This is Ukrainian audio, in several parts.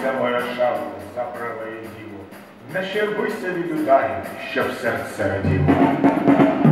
Молися, моя шавка, за праве діло, не щербися від ударів, щоб серце раділо.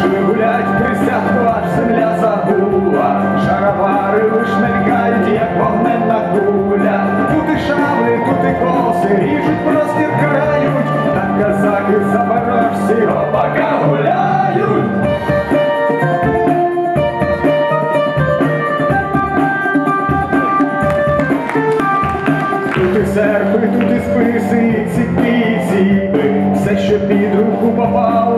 Пішли гулять, присядку аж земля забула. Шаровари лиш мелькають, як вогненна куля. Шави, тут і коси, ріжуть, простір карають, так казаки запорожці гопака гуляють. Тут і серпи, тут і списи, і ціпи, і ціпи. Все, що під руку попало,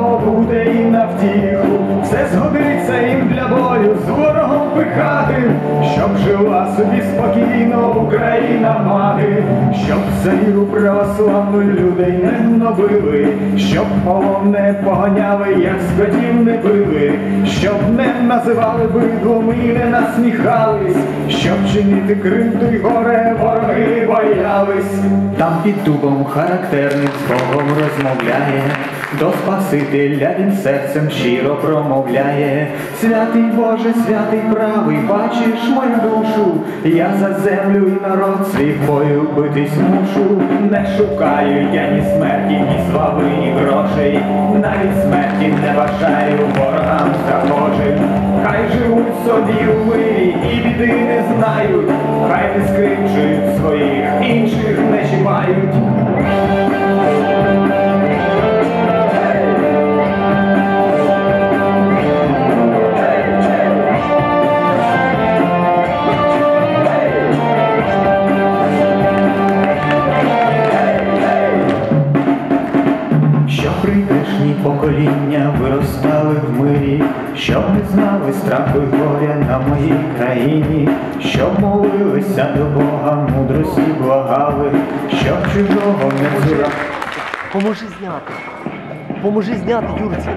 пихати, щоб жила собі спокійно Україна мати, щоб за віру православну людей не гнобили, щоб полон не поганяли, як скотів не били, щоб не називали бидлом і не насміхались, щоб чинити кривду й горе вороги боялись. Там під дубом характерним з Богом розмовляє, до Спасителя він серцем щиро промовляє. Святий Боже, святий правий, бачиш мою душу, я за землю і народ свій бою битись мушу. Не шукаю я ні смерті, ні слави, ні грошей, навіть смерті не бажаю ворогам захожим. Хай живуть собі у мирі і біди не знають, хай не скричують своїх, інших не чіпають. Покоління виростали в мирі, щоб не знали страху й горя на моїй країні, щоб молилися до Бога, мудрості благали, щоб чужого не цура. Поможи зняти. Поможи зняти, Юрці.